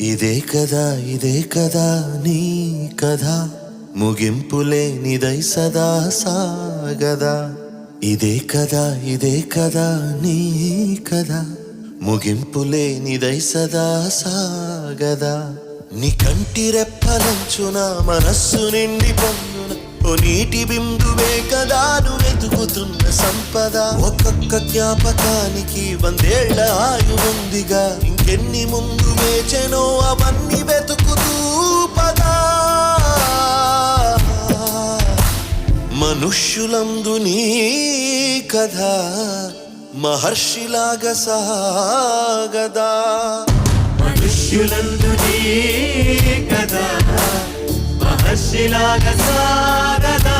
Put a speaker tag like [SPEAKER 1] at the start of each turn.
[SPEAKER 1] ఇదే కదా ఇదే కదా నీ కథ. ముగింపులే నిదై సదా సాగదా. ఇదే కదా ఇదే కదా నీ కథ. ముగింపులే నిదై సదా సాగదా. నీ కంటి రెప్పలంచున మనస్సు నిండి పొందున. ఓ నీటి బిందువే కదా నువ్వు వెతుకుతున్న సంపద. ఒక్కొక్క జ్ఞాపకానికి వందేళ్ళ ఆయువుందిగా. ఎన్ని ముందు వేచెనో అవన్నీ వెతుకుతూ పదా. మనుష్యులందు నీ కథ మహర్షిలాగ సాగదా.
[SPEAKER 2] మనుష్యులందు నీ కథ మహర్షిలాగ సాగదా.